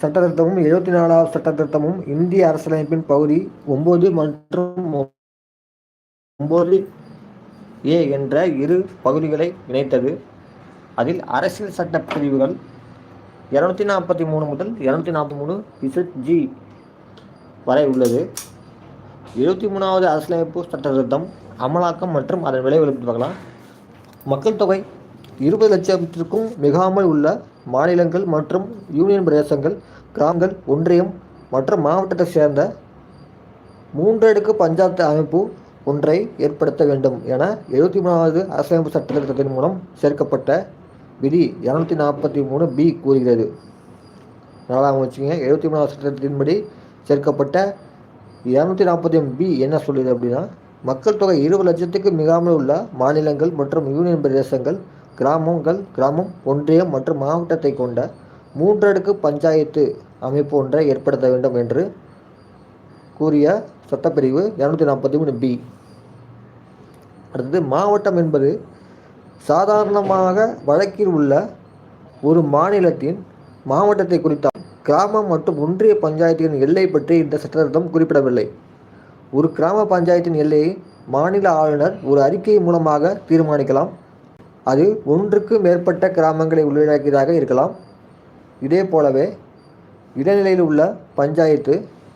சட்ட திருத்தமும் எழுபத்தி நாலாவது சட்ட திருத்தமும் இந்திய அரசியலமைப்பின் பகுதி ஒன்பது மற்றும் ஒன்பது ஏ என்ற இரு பகுதிகளை இணைத்தது. அதில் அரசியல் சட்ட பிரிவுகள் இரநூத்தி நாற்பத்தி மூணு முதல் இரநூத்தி நாற்பத்தி மூணு இசட் ஜி வரை உள்ளது. எழுபத்தி மூணாவது அரசியலமைப்பு சட்ட திருத்தம் அமலாக்கம் மற்றும் அதன் விளைவுகளை பார்க்கலாம். மக்கள் தொகை இருபது லட்சத்திற்கும் மிகாமல் உள்ள மாநிலங்கள் மற்றும் யூனியன் பிரதேசங்கள் கிராமங்கள் ஒன்றியம் மற்றும் மாவட்டத்தை சேர்ந்த மூன்றடுக்கு பஞ்சாயத்து அமைப்பு ஒன்றை ஏற்படுத்த வேண்டும் என எழுபத்தி மூணாவது அரசியலமைப்பு சட்ட திருத்தத்தின் மூலம் சேர்க்கப்பட்ட விதி இரநூத்தி நாற்பத்தி மூணு பி கூறுகிறது. நாலாம் வச்சுங்க எழுபத்தி மூணாவது சட்டத்தின்படி சேர்க்கப்பட்ட இரநூத்தி நாற்பத்தி பி என்ன சொல்லுது அப்படின்னா மக்கள் தொகை இருபது லட்சத்துக்கு மிகாமல் உள்ள மாநிலங்கள் மற்றும் யூனியன் பிரதேசங்கள் கிராமங்கள் கிராமம் ஒன்றியம் மற்றும் மாவட்டத்தை கொண்ட மூன்றடுக்கு பஞ்சாயத்து அமைப்பு ஒன்றை ஏற்படுத்த வேண்டும் என்று கூறிய சட்டப்பிரிவு இரநூத்தி நாற்பத்தி மூணு பி. அடுத்தது மாவட்டம் என்பது சாதாரணமாக வழக்கில் உள்ள ஒரு மாநிலத்தின் மாவட்டத்தை குறித்தால் கிராமம் மற்றும் ஒன்றிய பஞ்சாயத்தின் எல்லை பற்றி இந்த சட்டத்திட்டம் குறிப்பிடவில்லை. ஒரு கிராம பஞ்சாயத்தின் எல்லையை மாநில ஆளுநர் ஒரு அறிக்கை மூலமாக தீர்மானிக்கலாம். அது ஒன்றுக்கு மேற்பட்ட கிராமங்களை உள்ளடக்கியதாக இருக்கலாம். இதே போலவே இடைநிலையில் உள்ள பஞ்சாயத்து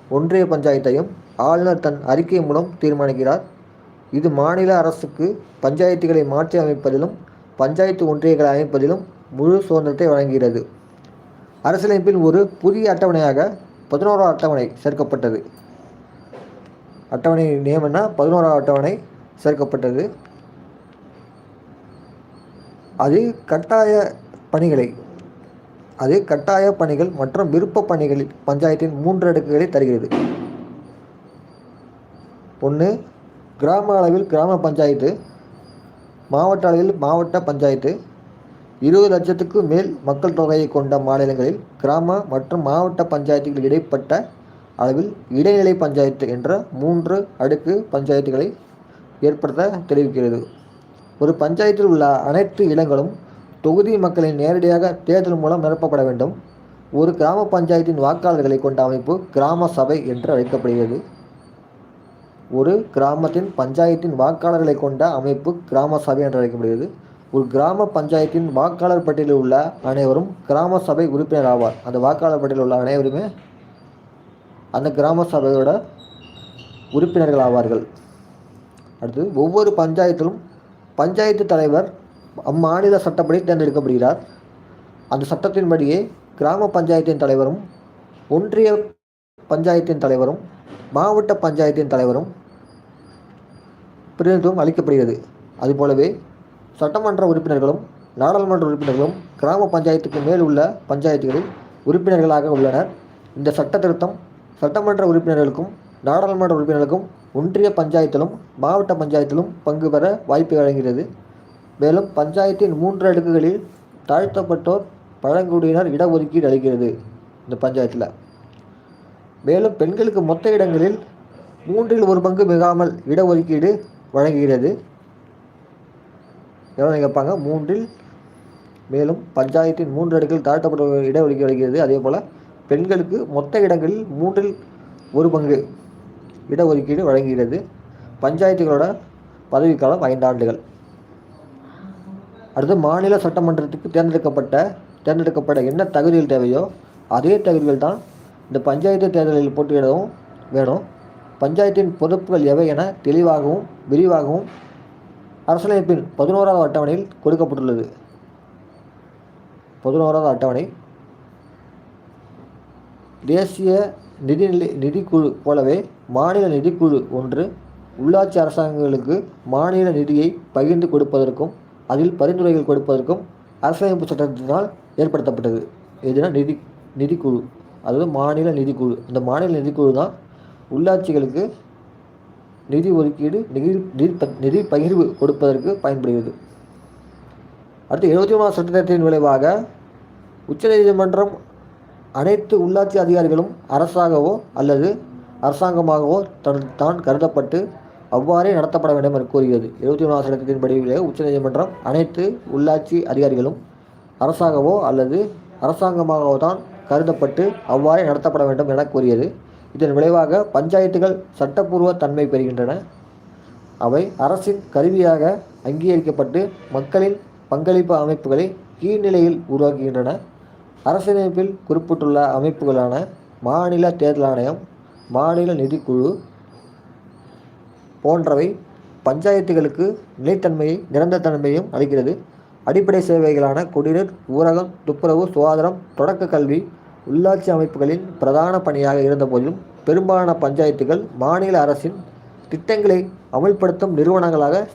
ஒன்றிய பஞ்சாயத்தையும் ஆளுநர் தன் அறிக்கை மூலம் தீர்மானிக்கிறார். இது மாநில அரசுக்கு பஞ்சாயத்துகளை மாற்றி அமைப்பதிலும் பஞ்சாயத்து ஒன்றியங்களை அமைப்பதிலும் முழு சுதந்திரத்தை வழங்குகிறது. அரசியலமைப்பில் ஒரு புதிய அட்டவணையாக பதினோராம் அட்டவணை சேர்க்கப்பட்டது. அட்டவணை நியமன பதினோரா அட்டவணை சேர்க்கப்பட்டது. அது கட்டாய பணிகளை அது கட்டாய பணிகள் மற்றும் விருப்ப பணிகளில் பஞ்சாயத்தின் மூன்று அடுக்குகளை தருகிறது. ஒன்று கிராம அளவில் கிராம பஞ்சாயத்து மாவட்ட அளவில் மாவட்ட பஞ்சாயத்து இருபது லட்சத்துக்கு மேல் மக்கள் தொகையை கொண்ட மாநிலங்களில் கிராம மற்றும் மாவட்ட பஞ்சாயத்துகள் இடைப்பட்ட அளவில் இடைநிலை பஞ்சாயத்து என்ற மூன்று அடுக்கு பஞ்சாயத்துகளை ஏற்படுத்த தெரிவிக்கிறது. ஒரு பஞ்சாயத்தில் உள்ள அனைத்து இடங்களும் தொகுதி மக்களின் நேரடியாக தேர்தல் மூலம் நிரப்பப்பட வேண்டும். ஒரு கிராம பஞ்சாயத்தின் வாக்காளர்களை கொண்ட அமைப்பு கிராம சபை என்று அழைக்கப்படுகிறது. ஒரு கிராமத்தின் பஞ்சாயத்தின் வாக்காளர்களை கொண்ட அமைப்பு கிராம சபை என்று அழைக்கப்படுகிறது. ஒரு கிராம பஞ்சாயத்தின் வாக்காளர் பட்டியலில் உள்ள அனைவரும் கிராம சபை உறுப்பினர் ஆவார். அந்த வாக்காளர் பட்டியலில் உள்ள அனைவருமே அந்த கிராம சபையோட உறுப்பினர்கள் ஆவார்கள். அடுத்து ஒவ்வொரு பஞ்சாயத்திலும் பஞ்சாயத்து தலைவர் அம்மாநில சட்டப்படி தேர்ந்தெடுக்கப்படுகிறார். அந்த சட்டத்தின்படியே கிராம பஞ்சாயத்தின் தலைவரும் ஒன்றிய பஞ்சாயத்தின் தலைவரும் மாவட்ட பஞ்சாயத்தின் தலைவரும் பிரதிநிதித்துவம் அளிக்கப்படுகிறது. அதுபோலவே சட்டமன்ற உறுப்பினர்களும் நாடாளுமன்ற உறுப்பினர்களும் கிராம பஞ்சாயத்துக்கு மேல் உள்ள பஞ்சாயத்துகளில் உறுப்பினர்களாக உள்ளனர். இந்த சட்ட திருத்தம் சட்டமன்ற உறுப்பினர்களுக்கும் நாடாளுமன்ற உறுப்பினர்களுக்கும் ஒன்றிய பஞ்சாயத்திலும் மாவட்ட பஞ்சாயத்திலும் பங்கு பெற வாய்ப்பு வழங்குகிறது. மேலும் பஞ்சாயத்தின் மூன்று அடுக்குகளில் தாழ்த்தப்பட்டோர் பழங்குடியினர் இடஒதுக்கீடு அளிக்கிறது இந்த பஞ்சாயத்தில். மேலும் பெண்களுக்கு மொத்த இடங்களில் மூன்றில் ஒரு பங்கு மிகாமல் இடஒதுக்கீடு வழங்குகிறது. எவ்வளோ கேட்பாங்க? மூன்றில். மேலும் பஞ்சாயத்தின் மூன்று அடுக்கில் தாழ்த்தப்பட்ட இடஒதுக்கீடு அளிக்கிறது. அதே போல் பெண்களுக்கு மொத்த இடங்களில் மூன்றில் ஒரு பங்கு இடஒதுக்கீடு வழங்குகிறது. பஞ்சாயத்துகளோட பதவிக்காலம் ஐந்து ஆண்டுகள். அடுத்து மாநில சட்டமன்றத்துக்கு தேர்ந்தெடுக்கப்பட்ட தேர்ந்தெடுக்கப்பட என்ன தகுதிகள் தேவையோ அதே தகுதிகள் தான் இந்த பஞ்சாயத்து தேர்தலில் போட்டியிடவும் வேணும். பஞ்சாயத்தின் பொறுப்புகள் எவை என தெளிவாகவும் விரிவாகவும் அரசியலமைப்பின் பதினோராவது அட்டவணையில் கொடுக்கப்பட்டுள்ளது. பதினோராவது அட்டவணை. தேசிய நிதிநிலை நிதிக்குழு போலவே மாநில நிதிக்குழு ஒன்று உள்ளாட்சி அரசாங்கங்களுக்கு மாநில நிதியை பகிர்ந்து கொடுப்பதற்கும் அதில் பரிந்துரைகள் கொடுப்பதற்கும் அரசியலமைப்பு சட்டத்தினால் ஏற்படுத்தப்பட்டது. எதுனா நிதி நிதிக்குழு. அதாவது மாநில நிதிக்குழு. இந்த மாநில நிதிக்குழு தான் உள்ளாட்சிகளுக்கு நிதி ஒதுக்கீடு நிதி நிதி நிதி பகிர்வு கொடுப்பதற்கு பயன்படுகிறது. அடுத்து எழுபத்தி மூணாம் சட்டத்தின் விளைவாக உச்சநீதிமன்றம் அனைத்து உள்ளாட்சி அதிகாரிகளும் அரசாகவோ அல்லது அரசாங்கமாகவோ தன் தான் கருதப்பட்டு அவ்வாறே நடத்தப்பட வேண்டும் என கூறுகிறது. இருபத்தி மூணாவது சட்டத்தின்படி உச்சநீதிமன்றம் அனைத்து உள்ளாட்சி அதிகாரிகளும் அரசாகவோ அல்லது அரசாங்கமாகவோ தான் கருதப்பட்டு அவ்வாறே நடத்தப்பட வேண்டும் என கூறியது. இதன் விளைவாக பஞ்சாயத்துகள் சட்டப்பூர்வ தன்மை பெறுகின்றன. அவை அரசின் கருவியாக அங்கீகரிக்கப்பட்டு மக்களின் பங்களிப்பு அமைப்புகளை கீழ்நிலையில் உருவாக்குகின்றன. அரசியலமைப்பில் குறிப்பிட்டுள்ள அமைப்புகளான மாநில தேர்தல் ஆணையம் மாநில நிதிக்குழு போன்றவை பஞ்சாயத்துகளுக்கு நிலைத்தன்மையை நிரந்தர தன்மையும் அளிக்கிறது. அடிப்படை சேவைகளான குடிநீர் ஊரகம் துப்புரவு சுகாதாரம் தொடக்க கல்வி உள்ளாட்சி அமைப்புகளின் பிரதான பணியாக இருந்தபோதிலும் பெரும்பாலான பஞ்சாயத்துகள் மாநில அரசின் திட்டங்களை அமல்படுத்தும் நிறுவனங்களாக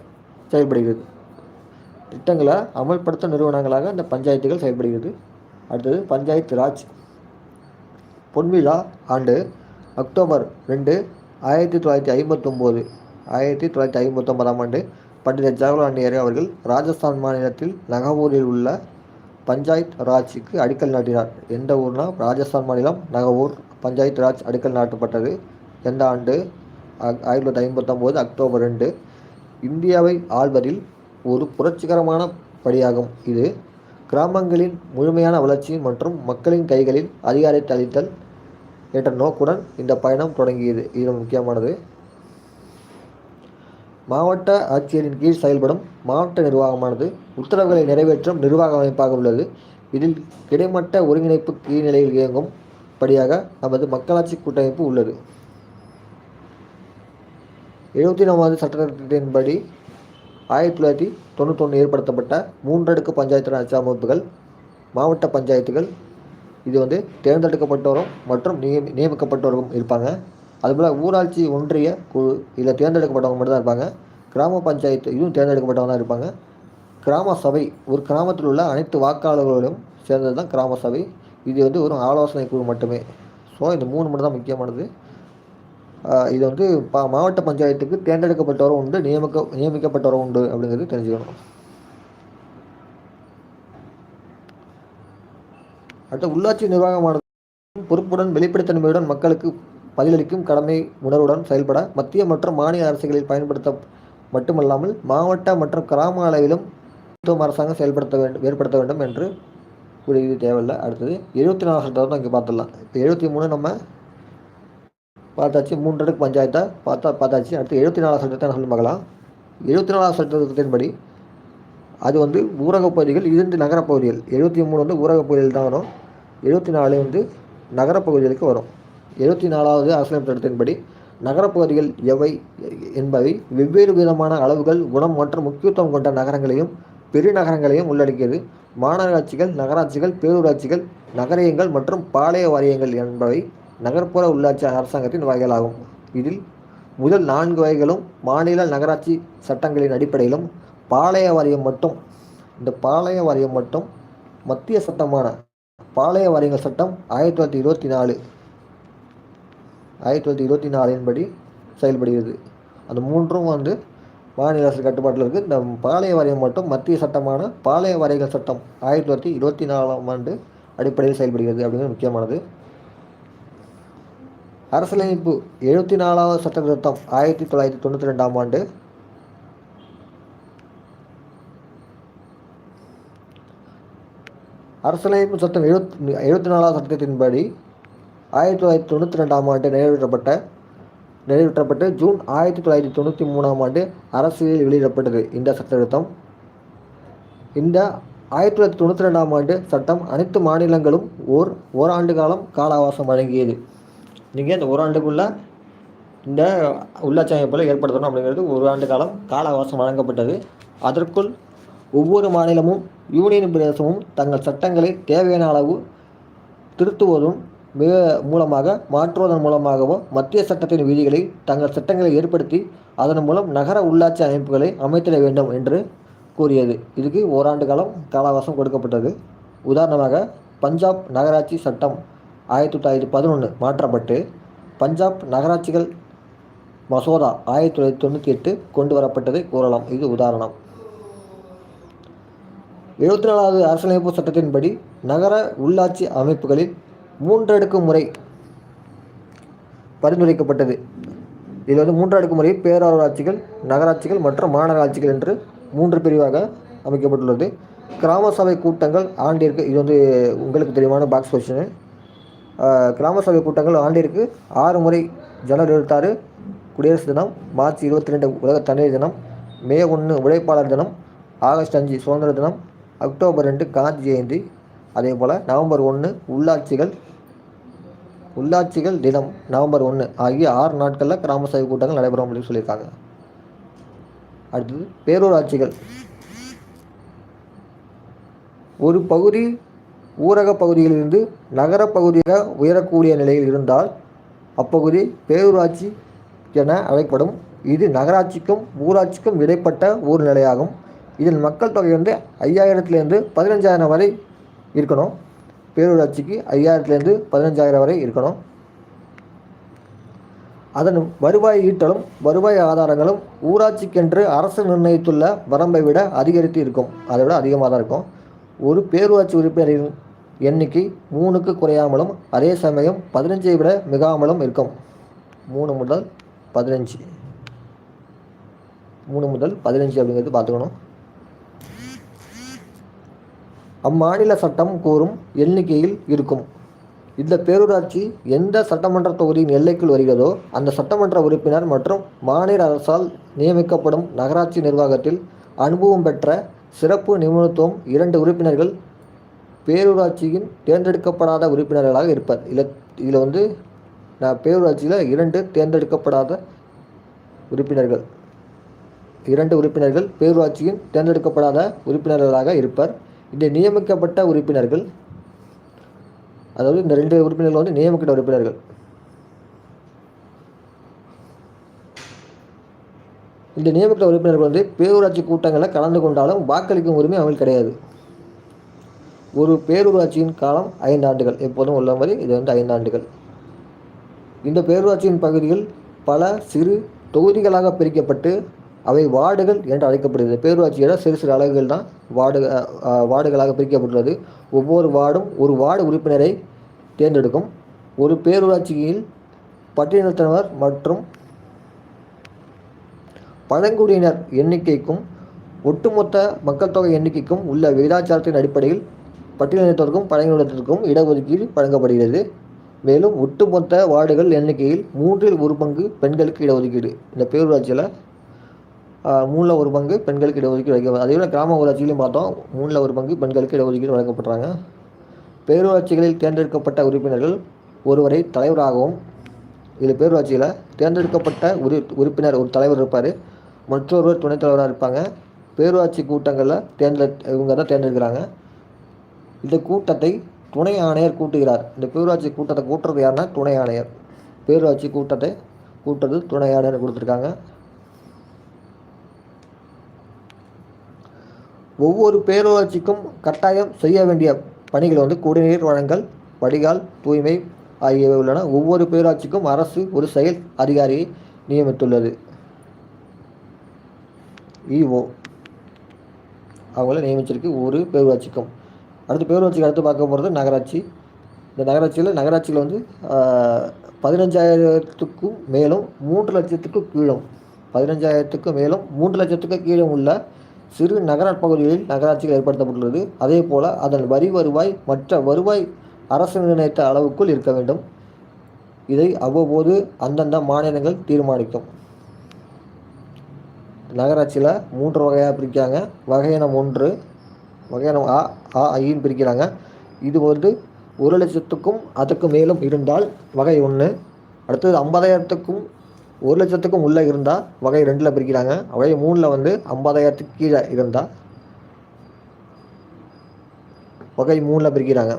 செயல்படுகிறது. திட்டங்களை அமல்படுத்தும் நிறுவனங்களாக இந்த பஞ்சாயத்துகள் செயல்படுகிறது. அடுத்தது பஞ்சாயத்து ராஜ் பொன்விழா ஆண்டு. அக்டோபர் ரெண்டு ஆயிரத்தி தொள்ளாயிரத்தி ஐம்பத்தொம்போது ஆயிரத்தி தொள்ளாயிரத்தி ஐம்பத்தொம்பதாம் ஆண்டு பண்டித ஜவஹர்லால் நேரு அவர்கள் ராஜஸ்தான் மாநிலத்தில் நகவூரில் உள்ள பஞ்சாயத் ராஜ்க்கு அடிக்கல் நாட்டினார். எந்த ஊர்னா ராஜஸ்தான் மாநிலம் நகவூர் பஞ்சாயத் ராஜ் அடிக்கல் நாட்டப்பட்டது. எந்த ஆண்டு? ஆயிரத்தி தொள்ளாயிரத்தி ஐம்பத்தொம்போது அக்டோபர் ரெண்டு. இந்தியாவை ஆள்வதில் ஒரு புரட்சிகரமான படியாகும். இது கிராமங்களின் முழுமையான வளர்ச்சி மற்றும் மக்களின் கைகளில் அதிகாரத்தை அளித்தல் என்ற நோக்குடன் இந்த பயணம் தொடங்கியது. இது முக்கியமானது. மாவட்ட ஆட்சியரின் கீழ் செயல்படும் மாவட்ட நிர்வாகமானது உத்தரவுகளை நிறைவேற்றும் நிர்வாக அமைப்பாக உள்ளது. இதில் கிடைமட்ட ஒருங்கிணைப்பு கீழ்நிலையில் இயங்கும் படியாக நமது மக்களாட்சி கூட்டமைப்பு உள்ளது. எழுபத்தி நாலாவது சட்டத்தின்படி ஆயிரத்தி தொள்ளாயிரத்தி தொண்ணூத்தொன்று ஏற்படுத்தப்பட்ட மூன்றடுக்கு பஞ்சாயத்து ராஜ் அமைப்புகள் மாவட்ட பஞ்சாயத்துகள் இது வந்து தேர்ந்தெடுக்கப்பட்டவரும் மற்றும் நியமி நியமிக்கப்பட்டவரும் இருப்பாங்க. அதுபோல் ஊராட்சி ஒன்றிய குழு இதில் தேர்ந்தெடுக்கப்பட்டவங்க மட்டும் தான் இருப்பாங்க. கிராம பஞ்சாயத்து இதுவும் தேர்ந்தெடுக்கப்பட்டவங்க தான் இருப்பாங்க. கிராம சபை ஒரு கிராமத்தில் உள்ள அனைத்து வாக்காளர்களும் சேர்ந்தது தான் கிராம சபை. இது வந்து ஒரு ஆலோசனை குழு மட்டுமே. ஸோ இந்த மூணு மட்டும் தான் முக்கியமானது. இது வந்து பா மாவட்ட பஞ்சாயத்துக்கு தேர்ந்தெடுக்கப்பட்டவரும் உண்டு நியமிக்க நியமிக்கப்பட்டவரும் உண்டு அப்படிங்கிறது தெரிஞ்சுக்கணும். அடுத்த உள்ளாட்சி நிர்வாகமானது பொறுப்புடன் வெளிப்படைத்தன்மையுடன் மக்களுக்கு பதிலளிக்கும் கடமை உணர்வுடன் செயல்பட மத்திய மற்றும் மாநில அரசுகளில் பயன்படுத்த மட்டுமல்லாமல் மாவட்ட மற்றும் கிராம அளவிலும் மருத்துவம் அரசாங்கம் செயல்படுத்த வேண்டும் ஏற்படுத்த வேண்டும் என்று கூறியது தேவையில்லை. அடுத்தது எழுபத்தி நாலு சட்டம் தான் இங்கே பார்த்துடலாம். இப்போ எழுபத்தி மூணு நம்ம பார்த்தாச்சு. மூன்றடுக்கு பஞ்சாயத்தை? பார்த்தா பார்த்தாச்சு. அடுத்து எழுபத்தி நாலு சட்டத்தை என்ன சொல்லி பார்க்கலாம். எழுபத்தி நாலாவது சட்டத்தின்படி அது வந்து ஊரகப் பகுதிகள் இது வந்து பகுதிகள். எழுபத்தி மூணு வந்து ஊரகப் பகுதிகள் தான் வரும். எழுபத்தி நாலு வந்து நகரப்பகுதிகளுக்கு வரும். எழுபத்தி நாலாவது அரசியல் சட்டத்தின்படி நகரப்பகுதிகள் எவை என்பவை வெவ்வேறு விதமான அளவுகள் குணம் மற்றும் முக்கியத்துவம் கொண்ட நகரங்களையும் பெருநகரங்களையும் உள்ளடக்கியது. மாநகராட்சிகள் நகராட்சிகள் பேரூராட்சிகள் நகரியங்கள் மற்றும் பாளைய வாரியங்கள் என்பவை நகர்ப்புற உள்ளாட்சி அரசாங்கத்தின் வகைகளாகும். இதில் முதல் நான்கு வகைகளும் மாநில நகராட்சி சட்டங்களின் அடிப்படையிலும் பாளைய வாரியம் மட்டும் இந்த பாளைய வாரியம் மட்டும் மத்திய சட்டமான பாளைய வாரியங்கள் சட்டம் ஆயிரத்தி தொள்ளாயிரத்தி இருபத்தி நாலு ஆயிரத்தி தொள்ளாயிரத்தி இருபத்தி நாலின்படி செயல்படுகிறது. அந்த மூன்றும் வந்து மாநில அரசு கட்டுப்பாட்டில் இருக்குது இந்த பாளைய வாரியம் மட்டும் மத்திய சட்டமான பாளைய வாரியங்கள் சட்டம் ஆயிரத்தி தொள்ளாயிரத்தி இருபத்தி நாலாம் ஆண்டு அடிப்படையில் செயல்படுகிறது அப்படிங்கிறது முக்கியமானது. அரசியலமைப்பு எழுபத்தி நாலாவது சட்ட திருத்தம் ஆயிரத்தி தொள்ளாயிரத்தி தொண்ணூற்றி ரெண்டாம் ஆண்டு அரசியலமைப்பு சட்டம் எழுபத்தி எழுபத்தி நாலாவது சட்டத்தின்படி ஆயிரத்தி தொள்ளாயிரத்தி தொண்ணூற்றி ரெண்டாம் ஆண்டு நிறைவேற்றப்பட்ட நிறைவேற்றப்பட்டு ஜூன் ஆயிரத்தி தொள்ளாயிரத்தி தொண்ணூற்றி மூணாம் ஆண்டு அரசியலில் வெளியிடப்பட்டது. இந்த சட்டத்திருத்தம். இந்த ஆயிரத்தி தொள்ளாயிரத்தி தொண்ணூற்றி ரெண்டாம் ஆண்டு சட்டம் அனைத்து மாநிலங்களும் ஓர் ஓராண்டு காலம் கால அவகாசம் வழங்கியது. நீங்கள் இந்த ஓராண்டுக்குள்ளே இந்த உள்ளாட்சி அமைப்பில் ஏற்படுத்தணும் அப்படிங்கிறது ஒரு ஆண்டு காலம் கால அவகாசம் வழங்கப்பட்டது. அதற்குள் ஒவ்வொரு மாநிலமும் யூனியன் பிரதேசமும் தங்கள் சட்டங்களை தேவையான அளவு திருத்துவதும் மிக மூலமாக மாற்றுவதன் மூலமாகவோ மத்திய சட்டத்தின் விதிகளை தங்கள் சட்டங்களை ஏற்படுத்தி அதன் மூலம் நகர உள்ளாட்சி அமைப்புகளை அமைத்திட வேண்டும் என்று கூறியது. இதுக்கு ஓராண்டு காலம் காலாவகாசம் கொடுக்கப்பட்டது. உதாரணமாக பஞ்சாப் நகராட்சி சட்டம் ஆயிரத்தி தொள்ளாயிரத்தி பதினொன்று மாற்றப்பட்டு பஞ்சாப் நகராட்சிகள் மசோதா ஆயிரத்தி தொள்ளாயிரத்தி தொண்ணூற்றி எட்டு கொண்டு வரப்பட்டதை கூறலாம். இது உதாரணம். எழுபத்தி நாலாவது அரசியலமைப்பு சட்டத்தின்படி நகர உள்ளாட்சி அமைப்புகளில் மூன்றடுக்கு முறை பரிந்துரைக்கப்பட்டது. இதில் வந்து மூன்றடுக்கு முறை பேரூராட்சிகள் நகராட்சிகள் மற்றும் மாநகராட்சிகள் என்று மூன்று பிரிவாக அமைக்கப்பட்டுள்ளது. கிராம சபை கூட்டங்கள் ஆண்டிற்கு இது வந்து உங்களுக்கு தெளிவான பாக்ஸ் கொஸ்டின் கிராம சபை கூட்டங்கள் ஆண்டிற்கு ஆறு முறை ஜனவரி இருபத்தாறு குடியரசு தினம் மார்ச் இருபத்தி ரெண்டு உலக தண்ணீர் தினம் மே ஒன்று உழைப்பாளர் தினம் ஆகஸ்ட் அஞ்சு சுதந்திர தினம் அக்டோபர் ரெண்டு காந்தி ஜெயந்தி. அதே போல் நவம்பர் ஒன்று உள்ளாட்சிகள் உள்ளாட்சிகள் தினம் நவம்பர் ஒன்று ஆகிய ஆறு நாட்களில் கிராம சபை கூட்டங்கள் நடைபெறும் அப்படின்னு சொல்லியிருக்காங்க. அடுத்தது பேரூராட்சிகள். ஒரு பகுதி ஊரக பகுதியிலிருந்து நகர பகுதியாக உயரக்கூடிய நிலையில் இருந்தால் அப்பகுதி பேரூராட்சி என அழைக்கப்படும். இது நகராட்சிக்கும் ஊராட்சிக்கும் இடைப்பட்ட ஊர் நிலையாகும் இதில் மக்கள் தொகை வந்து ஐயாயிரத்துலேருந்து பதினஞ்சாயிரம் வரை இருக்கணும். பேரூராட்சிக்கு ஐயாயிரத்துலேருந்து பதினஞ்சாயிரம் வரை இருக்கணும். அதன் வருவாய் ஈட்டலும் வருவாய் ஆதாரங்களும் ஊராட்சிக்கென்று அரசு நிர்ணயித்துள்ள வரம்பை விட அதிகரித்து இருக்கும். அதை விட அதிகமாக தான் இருக்கும். ஒரு பேரூராட்சி உறுப்பினரின் எண்ணிக்கை மூணுக்கு குறையாமலும் அதே சமயம் பதினஞ்சை விட மிகாமலும் இருக்கும். மூணு முதல் பதினஞ்சு. மூணு முதல் பதினஞ்சு அப்படிங்கிறது பார்த்துக்கணும். அம்மாநில சட்டம் கூறும் எண்ணிக்கையில் இருக்கும். இந்த பேரூராட்சி எந்த சட்டமன்ற தொகுதியின் எல்லைக்குள் வருகிறதோ அந்த சட்டமன்ற உறுப்பினர் மற்றும் மாநில அரசால் நியமிக்கப்படும் நகராட்சி நிர்வாகத்தில் அனுபவம் பெற்ற சிறப்பு நிபுணத்துவம் இரண்டு உறுப்பினர்கள் பேரூராட்சியின் தேர்ந்தெடுக்கப்படாத உறுப்பினர்களாக இருப்பார். இதில் இதில் வந்து நான் பேரூராட்சியில் இரண்டு தேர்ந்தெடுக்கப்படாத உறுப்பினர்கள். இரண்டு உறுப்பினர்கள் பேரூராட்சியின் தேர்ந்தெடுக்கப்படாத உறுப்பினர்களாக இருப்பர். இந்த நியமிக்கப்பட்ட உறுப்பினர்கள் அதாவது இந்த ரெண்டு உறுப்பினர்கள் வந்து நியமிக்கப்பட்ட உறுப்பினர்கள். இந்த நியமிக்கப்பட்ட உறுப்பினர்கள் வந்து பேரூராட்சி கூட்டங்களில் கலந்து கொண்டாலும் வாக்களிக்கும் உரிமை அவங்களுக்கு கிடையாது. ஒரு பேரூராட்சியின் காலம் ஐந்து ஆண்டுகள் எப்போதும் உள்ள மாதிரி இது வந்து ஐந்து ஆண்டுகள். இந்த பேரூராட்சியின் பகுதிகள் பல சிறு தொகுதிகளாக பிரிக்கப்பட்டு அவை வார்டுகள் என்று அழைக்கப்படுகிறது. பேரூராட்சியோட சிறு சிறு அலகுகள் தான் வார்டு வார்டுகளாக பிரிக்கப்பட்டுள்ளது. ஒவ்வொரு வார்டும் ஒரு வார்டு உறுப்பினரை தேர்ந்தெடுக்கும். ஒரு பேரூராட்சியில் பட்டியலினத்தினர் மற்றும் பழங்குடியினர் எண்ணிக்கைக்கும் ஒட்டுமொத்த மக்கள் தொகை எண்ணிக்கைக்கும் உள்ள விகிதாச்சாரத்தின் அடிப்படையில் பட்டியலினத்திற்கும் பழங்குடியினத்திற்கும் இடஒதுக்கீடு வழங்கப்படுகிறது. மேலும் ஒட்டுமொத்த வார்டுகள் எண்ணிக்கையில் மூன்றில் ஒரு பங்கு பெண்களுக்கு இடஒதுக்கீடு. இந்த பேரூராட்சியில் மூணில் ஒரு பங்கு பெண்களுக்கு இடஒதுக்கீடு வழங்க அதே போல் கிராம ஊராட்சிகளையும் பார்த்தோம். மூணில் ஒரு பங்கு பெண்களுக்கு இடஒதுக்கீடு வழங்கப்படுறாங்க பேரூராட்சிகளில் தேர்ந்தெடுக்கப்பட்ட உறுப்பினர்கள் ஒருவரை தலைவராகவும் இதில் பேரூராட்சியில் தேர்ந்தெடுக்கப்பட்ட உறு உறுப்பினர் ஒரு தலைவர் இருப்பார். மற்றொருவர் துணைத் தலைவராக இருப்பாங்க. பேரூராட்சி கூட்டங்களில் தேர்ந்தெடு இவங்க தான் தேர்ந்தெடுக்கிறாங்க. இந்த கூட்டத்தை துணை ஆணையர் கூட்டுகிறார். இந்த பேரூராட்சி கூட்டத்தை கூட்டுறது யாருன்னா துணை ஆணையர். பேரூராட்சி கூட்டத்தை கூட்டுறது துணை ஆணையர் கொடுத்துருக்காங்க. ஒவ்வொரு பேரூராட்சிக்கும் கட்டாயம் செய்ய வேண்டிய பணிகள் வந்து குடிநீர் வழங்கல் வடிகால் தூய்மை ஆகியவை உள்ளன. ஒவ்வொரு பேரூராட்சிக்கும் அரசு ஒரு செயல் அதிகாரியை நியமித்துள்ளது. இஓ அவங்கள நியமிச்சிருக்கு ஒரு பேரூராட்சிக்கும். அடுத்து பேரூராட்சிக்கு அடுத்து பார்க்க போகிறது நகராட்சி. இந்த நகராட்சியில் நகராட்சியில் வந்து பதினஞ்சாயிரத்துக்கும் மேலும் மூன்று லட்சத்துக்கும் கீழும் பதினஞ்சாயிரத்துக்கும் மேலும் மூன்று லட்சத்துக்கு கீழும் உள்ள சிறு நகர பகுதிகளில் நகராட்சிகள் ஏற்படுத்தப்பட்டுள்ளது. அதே போல் அதன் வரி வருவாய் மற்ற வருவாய் அரசு நிர்ணயித்த அளவுக்குள் இருக்க வேண்டும். இதை அவ்வப்போது அந்தந்த மாநிலங்கள் தீர்மானிக்கும். நகராட்சியில் மூன்று வகையாக பிரிக்கிறாங்க. வகையினம் ஒன்று வகையினம் ஆ ஆ ஐன்னு பிரிக்கிறாங்க. இது வந்து ஒரு லட்சத்துக்கும் அதுக்கு மேலும் இருந்தால் வகை ஒன்று அடுத்தது ஐம்பதாயிரத்துக்கும் ஒரு லட்சத்துக்கும் உள்ளே இருந்தால் வகை ரெண்டில் பிரிக்கிறாங்க. வகை மூணில் வந்து ஐம்பதாயிரத்துக்கு கீழே இருந்தால் வகை மூணில் பிரிக்கிறாங்க.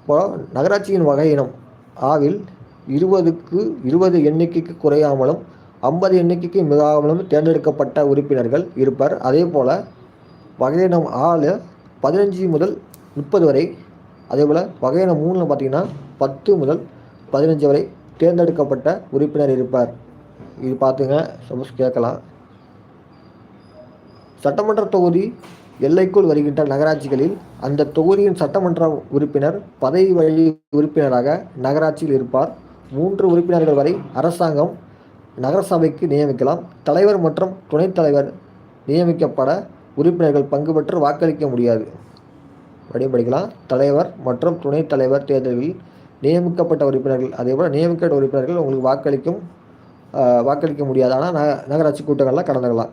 இப்போ நகராட்சியின் வகை இனம் ஆவில் இருபதுக்கு இருபது எண்ணிக்கைக்கு குறையாமலும் ஐம்பது எண்ணிக்கைக்கு மிகாமலும் தேர்ந்தெடுக்கப்பட்ட உறுப்பினர்கள் இருப்பர். அதே போல் வகையினம் ஆள் பதினஞ்சு முதல் முப்பது வரை அதே போல் வகையினம் மூணில் பார்த்திங்கன்னா பத்து முதல் பதினஞ்சு வரை தேர்ந்தெடுக்கப்பட்ட உறுப்பினர் இருப்பார். இது பார்த்துங்க சப்போஸ் கேட்கலாம். சட்டமன்ற தொகுதி எல்லைக்குள் வருகின்ற நகராட்சிகளில் அந்த தொகுதியின் சட்டமன்ற உறுப்பினர் பதவி வழி உறுப்பினராக நகராட்சியில் இருப்பார். மூன்று உறுப்பினர்கள் வரை அரசாங்கம் நகரசபைக்கு நியமிக்கலாம். தலைவர் மற்றும் துணைத் தலைவர் நியமிக்கப்பட உறுப்பினர்கள் பங்கு பெற்று வாக்களிக்க முடியாது. படிக்கலாம். தலைவர் மற்றும் துணைத் தலைவர் தேர்தலில் நியமிக்கப்பட்ட உறுப்பினர்கள் அதே போல் நியமிக்கப்பட்ட உறுப்பினர்கள் உங்களுக்கு வாக்களிக்கும் வாக்களிக்க முடியாது. ஆனால் ந நகராட்சி கூட்டங்களில் கலந்துக்கலாம்.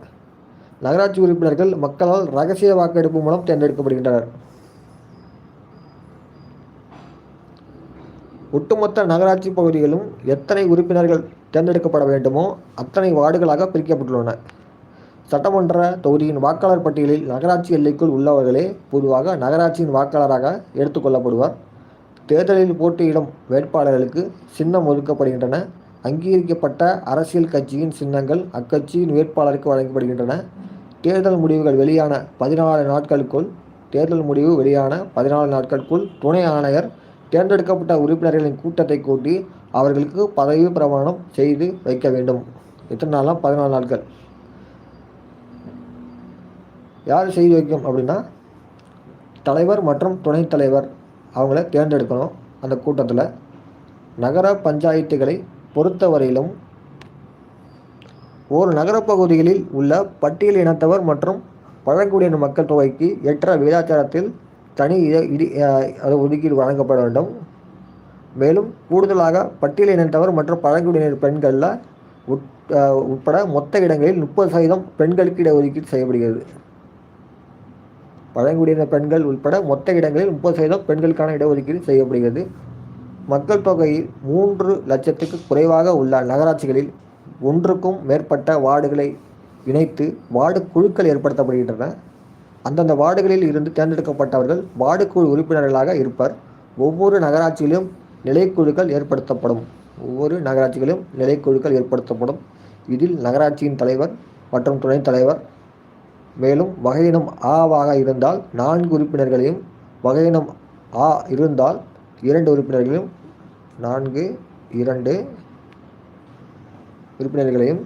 நகராட்சி உறுப்பினர்கள் மக்களால் ரகசிய வாக்கெடுப்பு மூலம் தேர்ந்தெடுக்கப்படுகின்றனர். ஒட்டுமொத்த நகராட்சி பகுதிகளும் எத்தனை உறுப்பினர்கள் தேர்ந்தெடுக்கப்பட வேண்டுமோ அத்தனை வார்டுகளாக பிரிக்கப்பட்டுள்ளன. சட்டமன்ற தொகுதியின் வாக்காளர் பட்டியலில் நகராட்சி எல்லைக்குள் உள்ளவர்களே பொதுவாக நகராட்சியின் வாக்காளராக எடுத்துக்கொள்ளப்படுவார் தேர்தலில் போட்டியிடும் வேட்பாளர்களுக்கு சின்னம் ஒதுக்கப்படுகின்றன. அங்கீகரிக்கப்பட்ட அரசியல் கட்சியின் சின்னங்கள் அக்கட்சியின் வேட்பாளருக்கு வழங்கப்படுகின்றன. தேர்தல் முடிவுகள் வெளியான பதினாலு நாட்களுக்குள் தேர்தல் முடிவு வெளியான பதினாலு நாட்களுக்குள் துணை ஆணையர் தேர்ந்தெடுக்கப்பட்ட உறுப்பினர்களின் கூட்டத்தை கூட்டி அவர்களுக்கு பதவி பிரமாணம் செய்து வைக்க வேண்டும். எத்தனை நாளாக பதினாலு நாட்கள். யார் செய்து வைக்கும் அப்படின்னா தலைவர் மற்றும் துணைத் தலைவர் அவங்கள தேர்ந்தெடுக்கணும் அந்த கூட்டத்தில். நகர பஞ்சாயத்துகளை பொறுத்தவரையிலும் ஒரு நகரப்பகுதிகளில் உள்ள பட்டியல் இனத்தவர் மற்றும் பழங்குடியின மக்கள் தொகைக்கு ஏற்ற விகிதாச்சாரத்தில் தனி இடி ஒதுக்கீடு வழங்கப்பட வேண்டும். மேலும் கூடுதலாக பட்டியல் இனத்தவர் மற்றும் பழங்குடியினர் பெண்களில் உட் உட்பட மொத்த இடங்களில் முப்பது சதவீதம் பெண்களுக்கு இடஒதுக்கீடு செய்யப்படுகிறது. பழங்குடியின பெண்கள் உட்பட மொத்த இடங்களில் முப்பது சதவீதம் பெண்களுக்கான இடஒதுக்கீடு செய்யப்படுகிறது. மக்கள் தொகையில் மூன்று லட்சத்துக்கு குறைவாக உள்ள நகராட்சிகளில் ஒன்றுக்கும் மேற்பட்ட வார்டுகளை இணைத்து வார்டு குழுக்கள் ஏற்படுத்தப்படுகின்றன. அந்தந்த வார்டுகளில் இருந்து தேர்ந்தெடுக்கப்பட்டவர்கள் வார்டு குழு உறுப்பினர்களாக இருப்பர். ஒவ்வொரு நகராட்சியிலும் நிலைக்குழுக்கள் ஏற்படுத்தப்படும். ஒவ்வொரு நகராட்சிகளிலும் நிலைக்குழுக்கள் ஏற்படுத்தப்படும். இதில் நகராட்சியின் தலைவர் மற்றும் துணைத் தலைவர் மேலும் வகையினம் ஆவாக இருந்தால் நான்கு உறுப்பினர்களையும் வகையினம் ஆ இருந்தால் இரண்டு உறுப்பினர்களையும் நான்கு இரண்டு உறுப்பினர்களையும்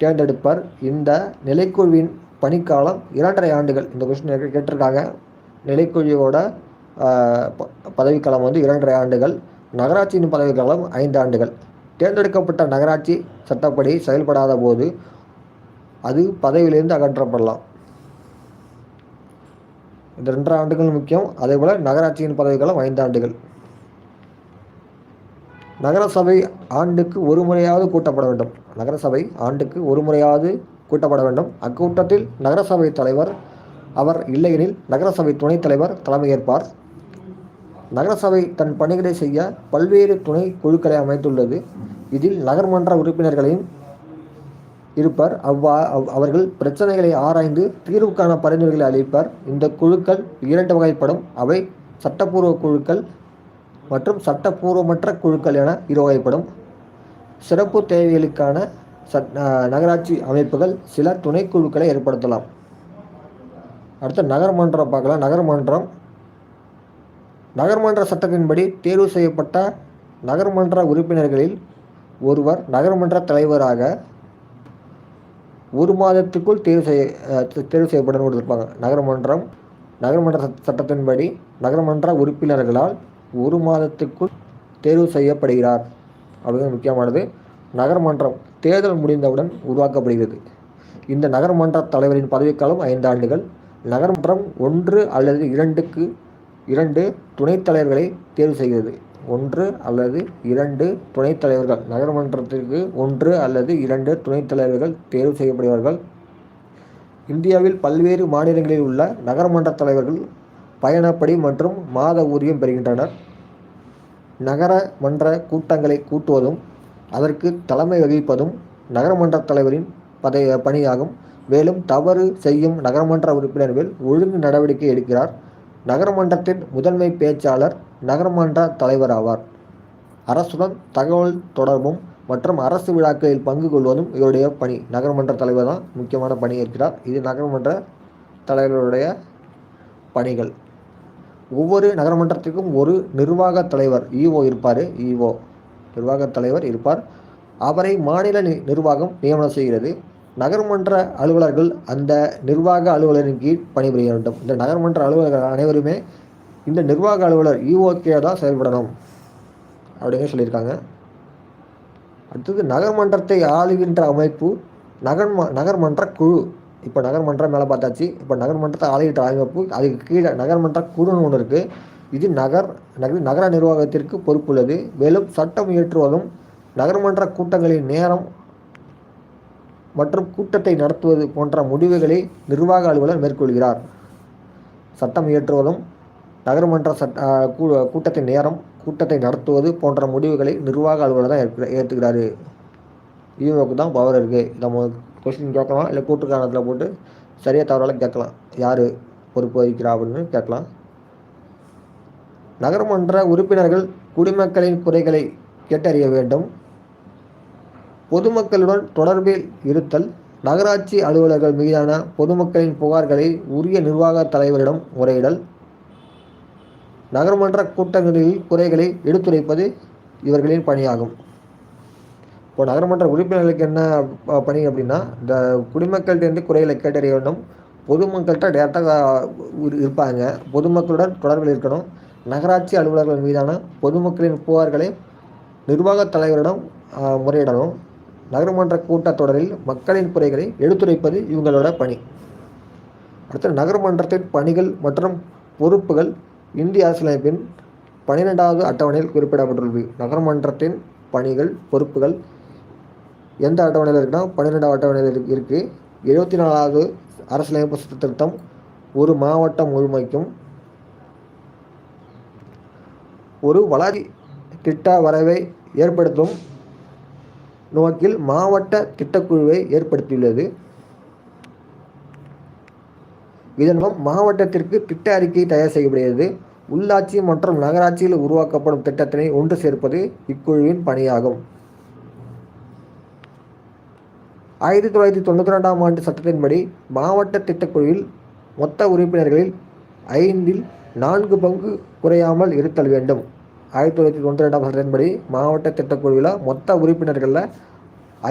தேர்ந்தெடுப்பர். இந்த நிலைக்குழுவின் பணிக்காலம் இரண்டரை ஆண்டுகள். இந்த கொஸ்டின் கேட்டிருக்காங்க. நிலைக்குழுவோட பதவிக்காலம் வந்து இரண்டரை ஆண்டுகள். நகராட்சியின் பதவிக்காலம் ஐந்து ஆண்டுகள். தேர்ந்தெடுக்கப்பட்ட நகராட்சி சட்டப்படி செயல்படாத போது அது பதவியிலிருந்து அகற்றப்படலாம். இந்த ரெண்டரை ஆண்டுகள் முக்கியம். அதே போல் நகராட்சியின் பதவிக்காலம் ஐந்து ஆண்டுகள். நகரசபை ஆண்டுக்கு ஒரு முறையாவது கூட்டப்பட வேண்டும். நகரசபை ஆண்டுக்கு ஒரு முறையாவது கூட்டப்பட வேண்டும். அக்கூட்டத்தில் நகரசபை தலைவர் அவர் இல்லையெனில் நகரசபை துணைத் தலைவர் தலைமையேற்பார். நகரசபை தன் பணிகளை செய்ய பல்வேறு துணை குழுக்களை அமைத்துள்ளது. இதில் நகர்மன்ற உறுப்பினர்களையும் இருப்பர். அவ்வா அவர்கள் பிரச்சனைகளை ஆராய்ந்து தீர்வுக்கான பரிந்துரைகளை அளிப்பர். இந்த குழுக்கள் இரண்டு வகைப்படும். அவை சட்டப்பூர்வ குழுக்கள் மற்றும் சட்டப்பூர்வமற்ற குழுக்கள் என இருவகைப்படும் சிறப்பு தேவைகளுக்கான சட் நகராட்சி அமைப்புகள் சில துணைக்குழுக்களை ஏற்படுத்தலாம். அடுத்து நகர்மன்றம் பார்க்கலாம். நகர்மன்றம். நகர்மன்ற சட்டத்தின்படி தேர்வு செய்யப்பட்ட நகர்மன்ற உறுப்பினர்களில் ஒருவர் நகர்மன்ற தலைவராக ஒரு மாதத்துக்குள் தேர்வு செய்ய தேர்வு செய்யப்படும் கொடுத்துருப்பாங்க நகரமன்றம். நகர்மன்ற சட்டத்தின்படி நகரமன்ற உறுப்பினர்களால் ஒரு மாதத்துக்குள் தேர்வு செய்யப்படுகிறார். அப்படிங்கிறது முக்கியமானது. நகரமன்றம் தேர்தல் முடிந்தவுடன் உருவாக்கப்படுகிறது. இந்த நகரமன்ற தலைவரின் பதவிக்காலம் ஐந்து ஆண்டுகள். நகரமன்றம் ஒன்று அல்லது இரண்டுக்கு இரண்டு துணைத் தலைவர்களை தேர்வு செய்கிறது. ஒன்று அல்லது இரண்டு துணைத் தலைவர்கள். நகரமன்றத்திற்கு ஒன்று அல்லது இரண்டு துணைத் தலைவர்கள் தேர்வு செய்யப்படுவார்கள். இந்தியாவில் பல்வேறு மாநிலங்களில் உள்ள நகர்மன்ற தலைவர்கள் பயணப்படி மற்றும் மாத ஊதியம் பெறுகின்றனர். நகர மன்ற கூட்டங்களை கூட்டுவதும் அதற்கு தலைமை வகிப்பதும் நகரமன்ற தலைவரின் பதவி பணியாகும். மேலும் தவறு செய்யும் நகரமன்ற உறுப்பினர்கள் ஒழுங்கு நடவடிக்கை எடுக்கிறார். நகரமன்றத்தின் முதன்மை பேச்சாளர் நகரமன்ற தலைவர் ஆவார். அரசுடன் தகவல் தொடர்பும் மற்றும் அரசு விழாக்களில் பங்கு கொள்வதும் இவருடைய பணி. நகரமன்ற தலைவர் தான் முக்கியமான பணி இருக்கிறார் இது நகரமன்ற தலைவருடைய பணிகள். ஒவ்வொரு நகரமன்றத்திற்கும் ஒரு நிர்வாக தலைவர் இஓ இருப்பார் இஓ நிர்வாக தலைவர் இருப்பார். அவரை மாநில நிர்வாகம் நியமனம் செய்கிறது. நகர்மன்ற அலுவலர்கள் அந்த நிர்வாக அலுவலரின் கீழ் பணிபுரிய வேண்டும். இந்த நகர்மன்ற அலுவலர்கள் அனைவருமே இந்த நிர்வாக அலுவலர் e இஓகே தான் செயல்படணும் அப்படின்னு சொல்லியிருக்காங்க. அடுத்தது நகர்மன்றத்தை ஆளுகின்ற அமைப்பு நகர்ம நகர்மன்ற குழு. இப்போ நகர்மன்றம் மேலே பார்த்தாச்சு. இப்போ நகர்மன்றத்தை ஆலையிட்ட அமைப்பு அதுக்கு கீழே நகர்மன்ற குழுன்னு ஒன்று இருக்குது இது நகர் நகர நகர நிர்வாகத்திற்கு பொறுப்புள்ளது. மேலும் சட்டம் இயற்றுவதும் நகர்மன்ற கூட்டங்களின் நேரம் மற்றும் கூட்டத்தை நடத்துவது போன்ற முடிவுகளை நிர்வாக அலுவலர் மேற்கொள்கிறார். சட்டம் இயற்றுவதும் நகர்மன்ற சட்ட கூட்டத்தின் நேரம் கூட்டத்தை நடத்துவது போன்ற முடிவுகளை நிர்வாக அலுவலர் தான் ஏற்க ஏற்றுக்கிறாரு தான் பவர் இருக்குது நம்ம கொஸ்டின் கேட்கலாம். இல்லை கூட்டுக்காரணத்தில் போட்டு சரியாக தவறால கேட்கலாம். யார் பொறுப்பு வகிக்கிறா அப்படின்னு கேட்கலாம். நகர்மன்ற உறுப்பினர்கள் குடிமக்களின் குறைகளை கேட்டறிய வேண்டும். பொதுமக்களுடன் தொடர்பில் இருத்தல். நகராட்சி அலுவலர்கள் மீதான பொதுமக்களின் புகார்களை உரிய நிர்வாக தலைவரிடம் முறையிடல். நகர்மன்ற கூட்டங்களில் குறைகளை எடுத்துரைப்பது இவர்களின் பணியாகும். இப்போ நகரமன்ற உறுப்பினர்களுக்கு என்ன பணி அப்படின்னா இந்த குடிமக்கள்கிட்டேருந்து குறைகளை கேட்டறிய வேண்டும். பொதுமக்கள்கிட்ட டேரெக்டாக இருப்பாங்க. பொதுமக்களுடன் தொடர்பில் இருக்கணும். நகராட்சி அலுவலர்கள் மீதான பொதுமக்களின் புகார்களை நிர்வாகத் தலைவரிடம் முறையிடணும். நகரமன்ற கூட்டத்தொடரில் மக்களின் குறைகளை எடுத்துரைப்பது இவங்களோட பணி. அடுத்து நகரமன்றத்தின் பணிகள் மற்றும் பொறுப்புகள் இந்திய அரசியலமைப்பின் பன்னிரெண்டாவது அட்டவணையில் குறிப்பிடப்பட்டுள்ளது. நகரமன்றத்தின் பணிகள் பொறுப்புகள் எந்த அட்டவணையில் இருக்குன்னா பன்னிரெண்டாவது அட்டவணையில் இருக்குது எழுபத்தி நாலாவது அரசியலமைப்பு சட்ட திருத்தம் ஒரு மாவட்டம் முழுமைக்கும் ஒரு வளர்ச்சி திட்ட வரவை ஏற்படுத்தும் நோக்கில் மாவட்ட திட்டக்குழுவை ஏற்படுத்தியுள்ளது. இதன் மூலம் மாவட்டத்திற்கு திட்ட அறிக்கை தயார் செய்யப்படுகிறது. உள்ளாட்சி மற்றும் நகராட்சியில் உருவாக்கப்படும் திட்டத்தினை ஒன்று சேர்ப்பது இக்குழுவின் பணியாகும். ஆயிரத்தி தொள்ளாயிரத்தி தொண்ணூற்றி ரெண்டாம் ஆண்டு சட்டத்தின்படி மாவட்ட திட்டக்குழுவில் மொத்த உறுப்பினர்களில் ஐந்தில் நான்கு பங்கு குறையாமல் இருத்தல் வேண்டும். ஆயிரத்தி தொள்ளாயிரத்தி தொண்ணூற்றி ரெண்டாம் சட்டத்தின்படி மாவட்ட திட்டக்குழுவில் மொத்த உறுப்பினர்களில்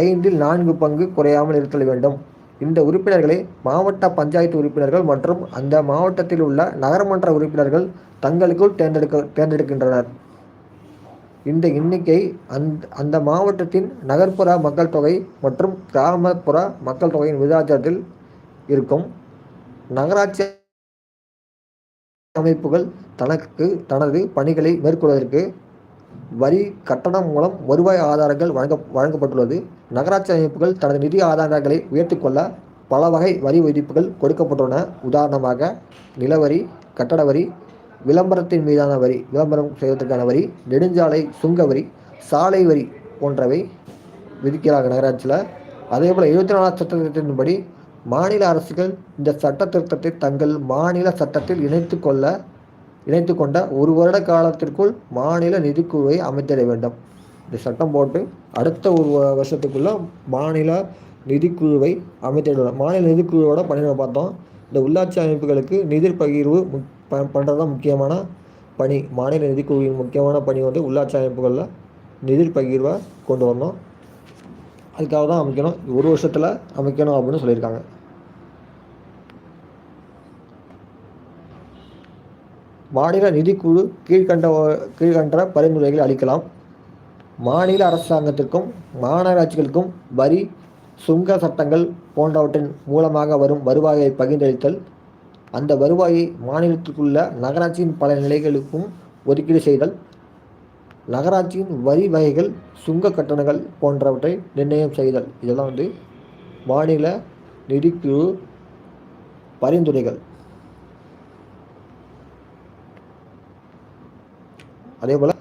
ஐந்தில் நான்கு பங்கு குறையாமல் இருத்தல் வேண்டும். இந்த உறுப்பினர்களை மாவட்ட பஞ்சாயத்து உறுப்பினர்கள் மற்றும் அந்த மாவட்டத்தில் உள்ள நகரமன்ற உறுப்பினர்கள் தங்களுக்குள் தேர்ந்தெடுக்க தேர்ந்தெடுக்கின்றனர். இந்த எண்ணிக்கை அந்த அந்த மாவட்டத்தின் நகர்ப்புற மக்கள் தொகை மற்றும் கிராமப்புற மக்கள் தொகையின் விதாச்சாரத்தில் இருக்கும். நகராட்சி அமைப்புகள் தனக்கு தனது பணிகளை மேற்கொள்வதற்கு வரி கட்டணம் மூலம் வருவாய் ஆதாரங்கள் வழங்க வழங்கப்பட்டுள்ளது. நகராட்சி அமைப்புகள் தனது நிதி ஆதாரங்களை உயர்த்திக்கொள்ள பல வகை வரி விதிப்புகள் கொடுக்கப்பட்டுள்ளன. உதாரணமாக நிலவரி கட்டட வரி விளம்பரத்தின் மீதான வரி விளம்பரம் செய்வதற்கான வரி நெடுஞ்சாலை சுங்க வரி சாலை வரி போன்றவை விதிக்கிறாங்க நகராட்சியில். அதே போல் எழுபத்தி நாலாம் சட்டத்தின்படி மாநில அரசுகள் இந்த சட்ட திருத்தத்தை தங்கள் மாநில சட்டத்தில் இணைத்து கொள்ள இணைத்து கொண்ட ஒரு வருட காலத்திற்குள் மாநில நிதிக்குழுவை அமைத்திட வேண்டும். இந்த சட்டம் போட்டு அடுத்த ஒரு வருஷத்துக்குள்ள மாநில நிதிக்குழுவை அமைத்திட மாநில நிதிக்குழுவோட பணியை பார்த்தோம். இந்த உள்ளாட்சி அமைப்புகளுக்கு நிதி பகிர்வு ப பண்ணுறது தான் முக்கியமான பணி. மாநில நிதிக்குழுவின் முக்கியமான பணி வந்து உள்ளாட்சி அமைப்புகளில் நிதி பகிர்வை கொண்டு வரணும். அதுக்காக தான் அமைக்கணும். ஒரு வருஷத்தில் அமைக்கணும் அப்படின்னு சொல்லியிருக்காங்க. மாநில நிதிக்குழு கீழ்கண்ட கீழ்கண்ட பரிந்துரைகளை அளிக்கலாம். மாநில அரசாங்கத்திற்கும் மாநகராட்சிகளுக்கும் வரி சுங்க சட்டங்கள் போன்றவற்றின் மூலமாக வரும் வருவாயை பகிர்ந்தளித்தல் அந்த வருவாயை மாநிலத்திற்குள்ள நகராட்சியின் பல நிலைகளுக்கும் ஒதுக்கீடு செய்தல் நகராட்சியின் வரி வகைகள் சுங்க கட்டணங்கள் போன்றவற்றை நிர்ணயம் செய்தல். இதெல்லாம் வந்து மாநில நிதிக்குழு பரிந்துரைகள். அதே போல்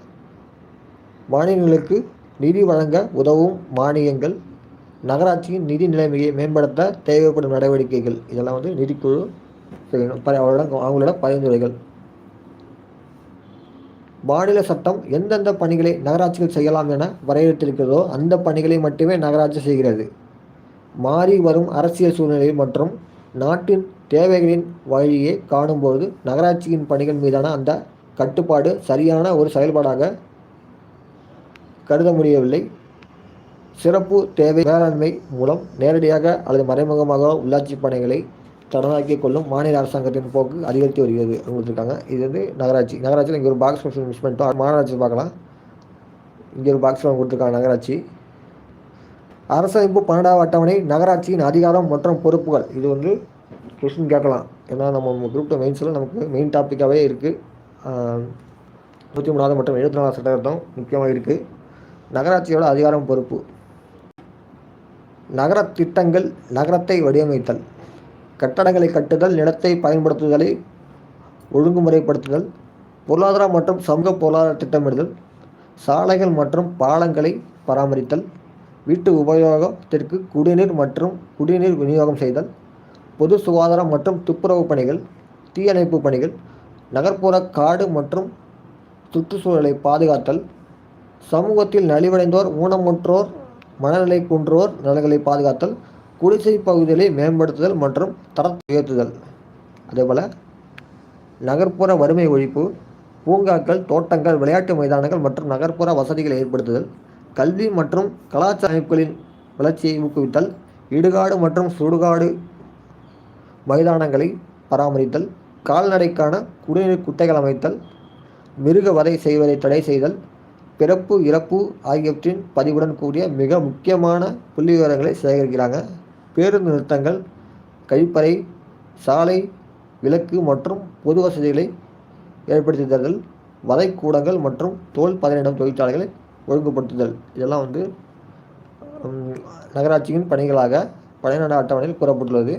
மாநிலங்களுக்கு நிதி வழங்க உதவும் மானியங்கள் நகராட்சியின் நிதி நிலைமையை மேம்படுத்த தேவைப்படும் நடவடிக்கைகள். இதெல்லாம் வந்து நிதிக்குழு செய்யணும் அவங்களோட அவங்களோட பரிந்துரைகள். மாநில சட்டம் எந்தெந்த பணிகளை நகராட்சிகள் செய்யலாம் என வரையறுத்திருக்கிறதோ அந்த பணிகளை மட்டுமே நகராட்சி செய்கிறது. மாறி வரும் அரசியல் சூழ்நிலை மற்றும் நாட்டின் தேவைகளின் வழியே காணும்போது நகராட்சியின் பணிகள் மீதான அந்த கட்டுப்பாடு சரியான ஒரு செயல்பாடாக கருத முடியவில்லை. சிறப்பு தேவை மேலாண்மை மூலம் நேரடியாக அல்லது மறைமுகமாக உள்ளாட்சி பணிகளை தடனாக்கிக் கொள்ளும் மாநில அரசாங்கத்தின் போக்கு அதிகரித்து வருகிறது கொடுத்துருக்காங்க. இது வந்து நகராட்சி. நகராட்சியில் இங்கே ஒரு பாக்ஸ் மிஸ் பண்ணிட்டோம். மாநகராட்சி பார்க்கலாம். இங்கே ஒரு பாக்ஸ் கொடுத்துருக்காங்க நகராட்சி. அரசமைப்பு பன்னெண்டாவது அட்டவணை நகராட்சியின் அதிகாரம் மற்றும் பொறுப்புகள். இது வந்து கொஸ்டின் கேட்கலாம். ஏன்னா நம்ம குரூப் டூ மெயின்ஸில் நமக்கு மெயின் டாப்பிக்காகவே இருக்குது நூற்றி மூணாவது மற்றும் எழுபத்தி நாலாவது சட்டத்திட்டம் முக்கியமாக இருக்குது நகராட்சியோட அதிகாரம் பொறுப்பு. நகர திட்டங்கள் நகரத்தை வடிவமைத்தல். கட்டடங்களை கட்டுதல் நிலத்தை பயன்படுத்துதலை ஒழுங்குமுறைப்படுத்துதல் பொருளாதார மற்றும் சமூக பொருளாதார திட்டமிடுதல் சாலைகள் மற்றும் பாலங்களை பராமரித்தல் வீட்டு உபயோகத்திற்கு குடிநீர் மற்றும் குடிநீர் விநியோகம் செய்தல் பொது சுகாதாரம் மற்றும் துப்புரவு பணிகள் தீயணைப்பு பணிகள் நகர்ப்புற காடு மற்றும் சுற்றுச்சூழலை பாதுகாத்தல் சமூகத்தில் நலிவடைந்தோர் ஊனமுற்றோர் மனநிலை குன்றோர் நலன்களை பாதுகாத்தல் குடிசை பகுதிகளை மேம்படுத்துதல் மற்றும் தரத்தை உயர்த்துதல். அதேபோல் நகர்ப்புற வறுமை ஒழிப்பு பூங்காக்கள் தோட்டங்கள் விளையாட்டு மைதானங்கள் மற்றும் நகர்ப்புற வசதிகளை ஏற்படுத்துதல் கல்வி மற்றும் கலாச்சார அமைப்புகளின் வளர்ச்சியை ஊக்குவித்தல் இடுகாடு மற்றும் சுடுகாடு மைதானங்களை பராமரித்தல் கால்நடைக்கான குடிநீர் குட்டைகள் அமைத்தல் மிருக வதை செய்வதை தடை செய்தல் பிறப்பு இறப்பு ஆகியவற்றின் பதிவுடன் கூடிய மிக முக்கியமான புள்ளி விவரங்களை சேகரிக்கிறாங்க. பேருந்து நிறுத்தங்கள் கழிப்பறை சாலை விளக்கு மற்றும் பொது வசதிகளை ஏற்படுத்தி தருதல் வதைக்கூடங்கள் மற்றும் தோல் பதனிடம் தொழிற்சாலைகளை ஒழுங்குபடுத்துதல். இதெல்லாம் வந்து நகராட்சியின் பணிகளாக பழையநாடு அட்டவணையில் கூறப்பட்டுள்ளது.